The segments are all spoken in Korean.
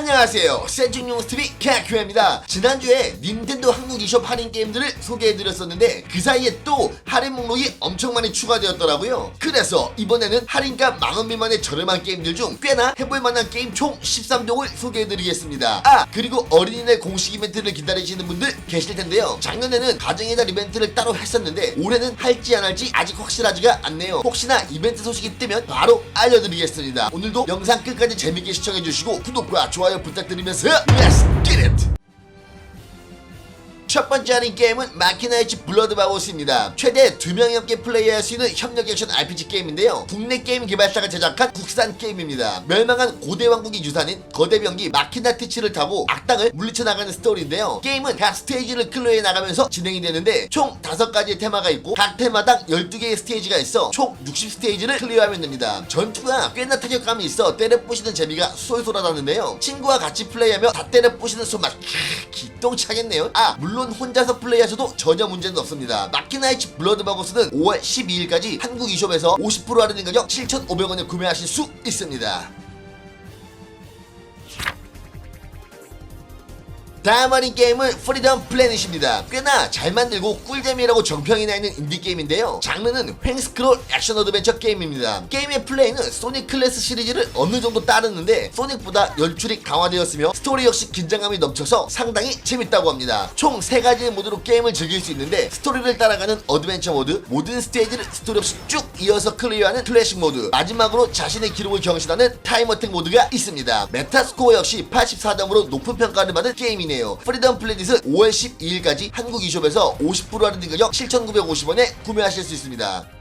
안녕하세요. 세중용스TV 캬큐입니다. 지난주에 닌텐도 한국 e숍 할인 게임들을 소개해드렸었는데 그 사이에 또 할인 목록이 엄청 많이 추가되었더라고요. 그래서 이번에는 할인가 만원 미만의 저렴한 게임들 중 꽤나 해볼 만한 게임 총 13종을 소개해드리겠습니다. 아 그리고 어린이날 공식 이벤트를 기다리시는 분들 계실 텐데요. 작년에는 가정의 달 이벤트를 따로 했었는데 올해는 할지 안 할지 아직 확실하지가 않네요. 혹시나 이벤트 소식이 뜨면 바로 알려드리겠습니다. 오늘도 영상 끝까지 재밌게 시청해주시고 구독과 좋아요 부탁드리면서 Let's get it! 첫 번째 할인 게임은 마키나이츠 블러드 바보스입니다. 최대 2명이 넘게 플레이할 수 있는 협력 액션 RPG 게임인데요. 국내 게임 개발사가 제작한 국산 게임입니다. 멸망한 고대 왕국이 유산인 거대 병기 마키나 티치를 타고 악당을 물리쳐 나가는 스토리인데요. 게임은 각 스테이지를 클리어해 나가면서 진행이 되는데 총 5가지의 테마가 있고 각 테마당 12개의 스테이지가 있어 총 60스테이지를 클리어하면 됩니다. 전투가 꽤나 타격감이 있어 때려 부시는 재미가 쏠쏠하다는데요. 친구와 같이 플레이하며 다 때려 부시는 손맛 기똥차겠네요. 아 물론 혼자서 플레이하셔도 전혀 문제는 없습니다. 마키나이츠 블러드바고스는 5월 12일까지 한국 e숍에서 50% 할인된 가격 7,500원에 구매하실 수 있습니다. 다음 할인 게임은 프리덤 플래닛입니다. 꽤나 잘 만들고 꿀잼이라고 정평이 나 있는 인디게임인데요. 장르는 횡스크롤 액션 어드벤처 게임입니다. 게임의 플레이는 소닉 클래스 시리즈를 어느 정도 따르는데 소닉보다 연출이 강화되었으며 스토리 역시 긴장감이 넘쳐서 상당히 재밌다고 합니다. 총 3가지의 모드로 게임을 즐길 수 있는데 스토리를 따라가는 어드벤처 모드, 모든 스테이지를 스토리 없이 쭉 이어서 클리어하는 클래식 모드, 마지막으로 자신의 기록을 경신하는 타임 어택 모드가 있습니다. 메타스코어 역시 84점으로 높은 평가를 받은 게임 이네요. 프리덤 플래닛은 5월 12일까지 한국 e숍에서 50% 할인된 가격 7,950원에 구매하실 수 있습니다.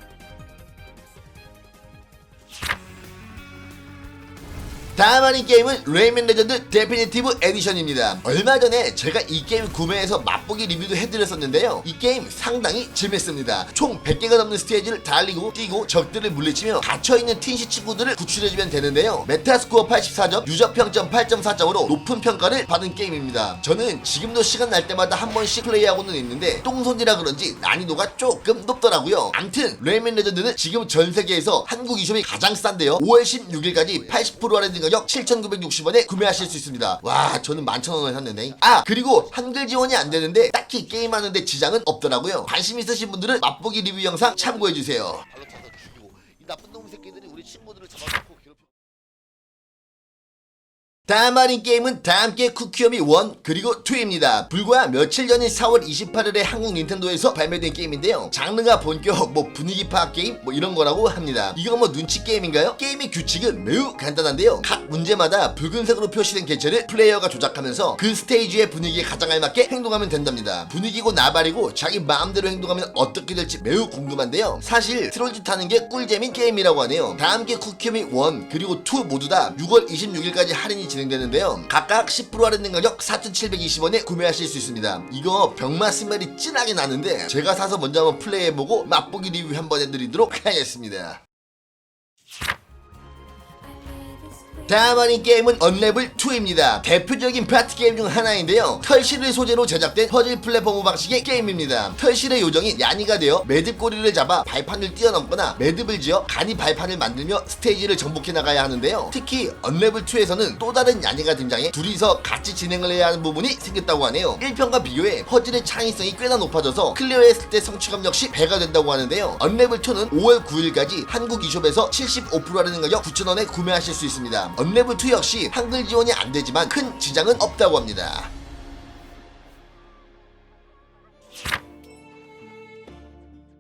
다음 할인 게임은 레이맨 레전드 데피니티브 에디션입니다. 얼마 전에 제가 이 게임 구매해서 맛보기 리뷰도 해드렸었는데요. 이 게임 상당히 재밌습니다. 총 100개가 넘는 스테이지를 달리고 뛰고 적들을 물리치며 갇혀있는 틴시 친구들을 구출해주면 되는데요. 메타스코어 84점, 유저 평점 8.4점으로 높은 평가를 받은 게임입니다. 저는 지금도 시간 날 때마다 한 번씩 플레이하고는 있는데 똥손이라 그런지 난이도가 조금 높더라고요. 암튼 레이맨 레전드는 지금 전 세계에서 한국 e숍이 가장 싼데요. 5월 16일까지 80% 할인된 가격 7,960원에 구매하실 수 있습니다. 와, 저는 11,000원을 샀는데. 아, 그리고 한글 지원이 안 되는데 딱히 게임하는데 지장은 없더라고요. 관심 있으신 분들은 맛보기 리뷰 영상 참고해 주세요. 발로 차서 죽이고 이 나쁜 놈 새끼들이 우리 친구들을 괴롭혀. 다음 할인 게임은 다함께 쿠키어미 1 그리고 2입니다. 불과 며칠 전인 4월 28일에 한국 닌텐도에서 발매된 게임인데요. 장르가 본격 뭐 분위기 파악 게임 뭐 이런 거라고 합니다. 이거 뭐 눈치 게임인가요? 게임의 규칙은 매우 간단한데요. 각 문제마다 붉은색으로 표시된 개체를 플레이어가 조작하면서 그 스테이지의 분위기에 가장 알맞게 행동하면 된답니다. 분위기고 나발이고 자기 마음대로 행동하면 어떻게 될지 매우 궁금한데요. 사실 트롤짓 하는 게 꿀잼인 게임이라고 하네요. 다함께 쿠키어미 1 그리고 2 모두 다 6월 26일까지 할인이 진행 되는데요. 각각 10% 할인된 가격 4,720원에 구매하실 수 있습니다. 이거 병맛 스멜이 진하게 나는데 제가 사서 먼저 한번 플레이해보고 맛보기 리뷰 한번 해드리도록 하겠습니다. 다음 할인 게임은 언레블 2입니다. 대표적인 파티 게임 중 하나인데요. 털실을 소재로 제작된 퍼즐 플랫폼 방식의 게임입니다. 털실의 요정인 야니가 되어 매듭 꼬리를 잡아 발판을 뛰어넘거나 매듭을 지어 간이 발판을 만들며 스테이지를 정복해 나가야 하는데요. 특히 언레블 2에서는 또 다른 야니가 등장해 둘이서 같이 진행을 해야 하는 부분이 생겼다고 하네요. 1편과 비교해 퍼즐의 창의성이 꽤나 높아져서 클리어했을 때 성취감 역시 배가 된다고 하는데요. 언레블 2는 5월 9일까지 한국 e숍에서 75% 할인 가격 9,000원에 구매하실 수 있습니다. 언레블 2 역시 한글 지원이 안 되지만 큰 지장은 없다고 합니다.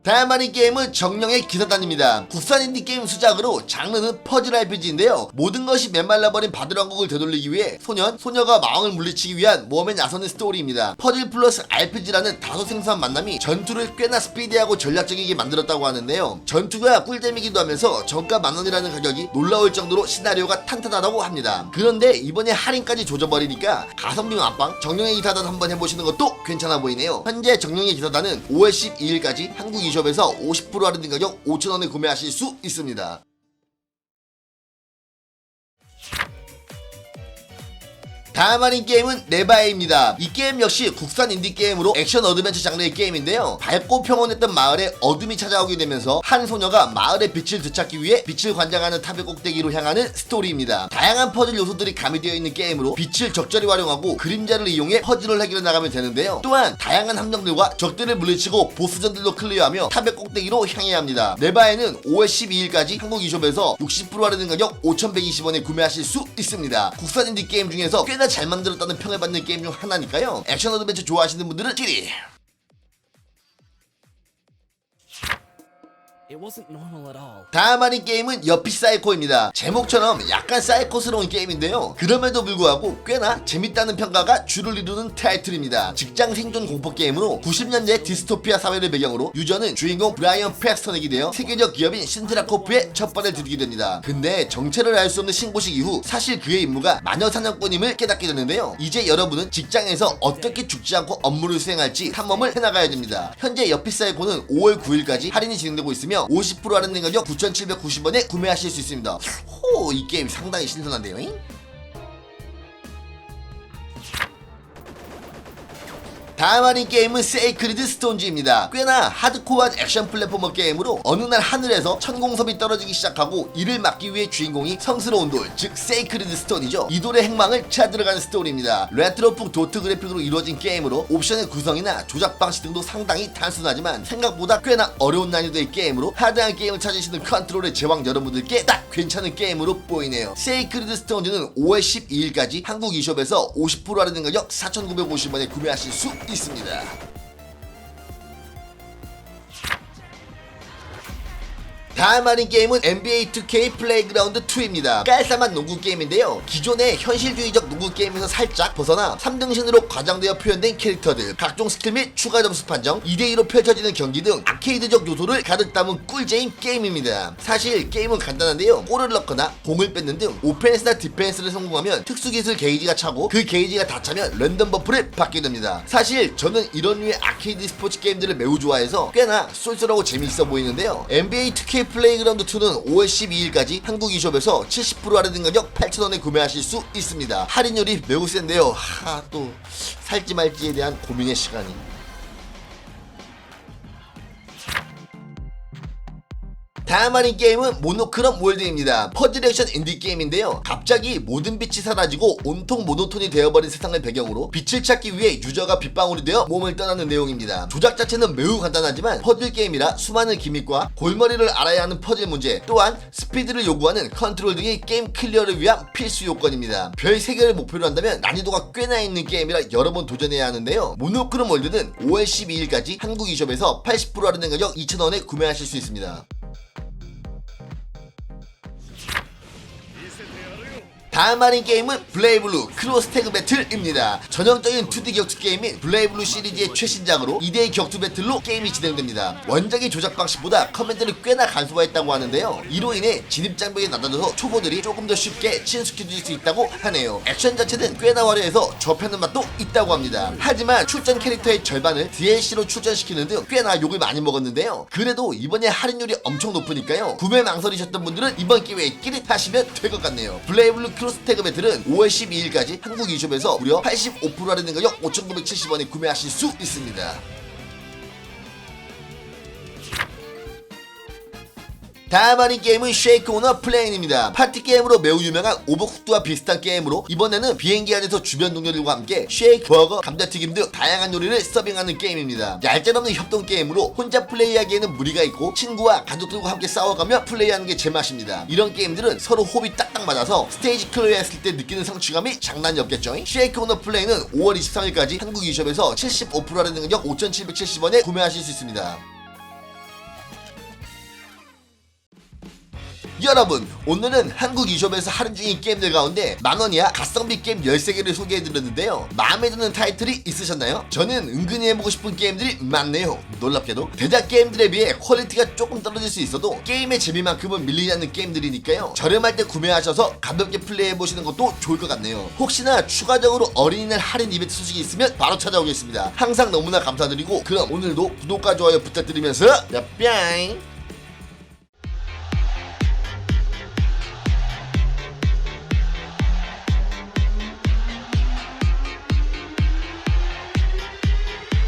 할인 게임은 정령의 기사단입니다. 국산 인디 게임 수작으로 장르는 퍼즐 RPG인데요. 모든 것이 메말라버린 바드왕국을 되돌리기 위해 소년, 소녀가 마왕을 물리치기 위한 모험에 나서는 스토리입니다. 퍼즐 플러스 RPG라는 다소 생소한 만남이 전투를 꽤나 스피디하고 전략적이게 만들었다고 하는데요. 전투가 꿀잼이기도 하면서 정가 만원이라는 가격이 놀라울 정도로 시나리오가 탄탄하다고 합니다. 그런데 이번에 할인까지 조져버리니까 가성비 안방 정령의 기사단 한번 해보시는 것도 괜찮아 보이네요. 현재 정령의 기사단은 5월 12일까지 한국 e숍에서 50% 할인된 가격 5,000원에 구매하실 수 있습니다. 다음 할인 게임은 네바에입니다. 이 게임 역시 국산 인디 게임으로 액션 어드벤처 장르의 게임인데요. 밝고 평온했던 마을에 어둠이 찾아오게 되면서 한 소녀가 마을의 빛을 되찾기 위해 빛을 관장하는 탑의 꼭대기로 향하는 스토리입니다. 다양한 퍼즐 요소들이 가미되어 있는 게임으로 빛을 적절히 활용하고 그림자를 이용해 퍼즐을 해결해 나가면 되는데요. 또한 다양한 함정들과 적들을 물리치고 보스전들도 클리어하며 탑의 꼭대기로 향해야 합니다. 네바에는 5월 12일까지 한국 이숍에서 60% 할인된 가격 5,120원에 구매하실 수 있습니다. 국산 인디 게임 중에서 꽤나 잘 만들었다는 평을 받는 게임 중 하나니까요. 액션 어드벤처 좋아하시는 분들은 찌리! 다음 할인 게임은 여피 사이코입니다. 제목처럼 약간 사이코스러운 게임인데요. 그럼에도 불구하고 꽤나 재밌다는 평가가 주를 이루는 타이틀입니다. 직장 생존 공포 게임으로 90년대 디스토피아 사회를 배경으로 유저는 주인공 브라이언 팩스턴에게 되어 세계적 기업인 신트라코프의 첫 발을 들이게 됩니다. 근데 정체를 알 수 없는 신고식 이후 사실 그의 임무가 마녀 사냥꾼임을 깨닫게 되는데요. 이제 여러분은 직장에서 어떻게 죽지 않고 업무를 수행할지 탐험을 해나가야 됩니다. 현재 여피 사이코는 5월 9일까지 할인이 진행되고 있으며 50% 할인된 가격 9,790원에 구매하실 수 있습니다. 호, 이 게임 상당히 신선한데요. 잉? 다음 할인 게임은 세이크리드 스톤즈입니다. 꽤나 하드코어한 액션 플랫포머 게임으로 어느 날 하늘에서 천공섬이 떨어지기 시작하고 이를 막기 위해 주인공이 성스러운 돌, 즉 세이크리드 스톤이죠. 이 돌의 행방을 찾아 들어가는 스토리입니다. 레트로풍 도트 그래픽으로 이루어진 게임으로 옵션의 구성이나 조작 방식 등도 상당히 단순하지만 생각보다 꽤나 어려운 난이도의 게임으로 하드한 게임을 찾으시는 컨트롤의 제왕 여러분들께 딱 괜찮은 게임으로 보이네요. 세이크리드 스톤즈는 5월 12일까지 한국 e숍에서 50% 할인된 가격 4,950원에 구매하실 수 있습니다. 다음 할인 게임은 NBA 2K 플레이그라운드 2입니다. 깔쌈한 농구 게임인데요. 기존의 현실주의적 농구 게임에서 살짝 벗어나 3등신으로 과장되어 표현된 캐릭터들, 각종 스킬 및 추가 점수 판정, 2대2로 펼쳐지는 경기 등 아케이드적 요소를 가득 담은 꿀잼인 게임입니다. 사실 게임은 간단한데요. 골을 넣거나 공을 뺏는 등 오펜스나 디펜스를 성공하면 특수기술 게이지가 차고 그 게이지가 다 차면 랜덤 버프를 받게 됩니다. 사실 저는 이런 류의 아케이드 스포츠 게임들을 매우 좋아해서 꽤나 쏠쏠하고 재미있어 보이는데요. NBA 2K 플레이그라운드 2는 5월 12일까지 한국 e숍에서 70% 할인된 가격 8,000원에 구매하실 수 있습니다. 할인 율이 매우 센데요. 하, 또 살지 말지에 대한 고민의 시간이. 할인 게임은 모노크롬 월드입니다. 퍼즐 액션 인디 게임인데요. 갑자기 모든 빛이 사라지고 온통 모노톤이 되어버린 세상을 배경으로 빛을 찾기 위해 유저가 빗방울이 되어 몸을 떠나는 내용입니다. 조작 자체는 매우 간단하지만 퍼즐 게임이라 수많은 기믹과 골머리를 알아야 하는 퍼즐 문제 또한 스피드를 요구하는 컨트롤 등이 게임 클리어를 위한 필수 요건입니다. 별 3개를 목표로 한다면 난이도가 꽤나 있는 게임이라 여러 번 도전해야 하는데요. 모노크롬 월드는 5월 12일까지 한국 e숍에서 80% 할인된 가격 2,000원에 구매하실 수 있습니다. 다음 할인 게임은 블레이블루 크로스 태그 배틀입니다. 전형적인 2D 격투 게임인 블레이블루 시리즈의 최신작으로 2대2 격투 배틀로 게임이 진행됩니다. 원작의 조작 방식보다 커맨드를 꽤나 간소화했다고 하는데요. 이로 인해 진입 장벽이 낮아져서 초보들이 조금 더 쉽게 친숙해질 수 있다고 하네요. 액션 자체는 꽤나 화려해서 접하는 맛도 있다고 합니다. 하지만 출전 캐릭터의 절반을 DLC로 출전시키는 등 꽤나 욕을 많이 먹었는데요. 그래도 이번에 할인율이 엄청 높으니까요. 구매 망설이셨던 분들은 이번 기회에 끼릿 하시면 될 것 같네요. 블레이블루 크로 스 태그 배틀은 5월 12일까지 한국 e숍에서 무려 85% 할인된 가격 5,970원에 구매하실 수 있습니다. 다음 할인 게임은 쉐이크 오너 플레인입니다. 파티 게임으로 매우 유명한 오버쿡드와 비슷한 게임으로 이번에는 비행기 안에서 주변 동료들과 함께 쉐이크, 버거, 감자튀김 등 다양한 요리를 서빙하는 게임입니다. 얄짤없는 협동 게임으로 혼자 플레이하기에는 무리가 있고 친구와 가족들과 함께 싸워가며 플레이하는 게 제맛입니다. 이런 게임들은 서로 호흡이 딱딱 맞아서 스테이지 클리어했을 때 느끼는 성취감이 장난이 없겠죠. 쉐이크 오너 플레이는 5월 23일까지 한국 e숍에서 75% 할인된 가격 5,770원에 구매하실 수 있습니다. 여러분 오늘은 한국 e숍에서 할인 중인 게임들 가운데 만원이야 가성비 게임 13개를 소개해드렸는데요. 마음에 드는 타이틀이 있으셨나요? 저는 은근히 해보고 싶은 게임들이 많네요. 놀랍게도 대작 게임들에 비해 퀄리티가 조금 떨어질 수 있어도 게임의 재미만큼은 밀리지 않는 게임들이니까요. 저렴할 때 구매하셔서 가볍게 플레이해보시는 것도 좋을 것 같네요. 혹시나 추가적으로 어린이날 할인 이벤트 소식이 있으면 바로 찾아오겠습니다. 항상 너무나 감사드리고 그럼 오늘도 구독과 좋아요 부탁드리면서 야뿅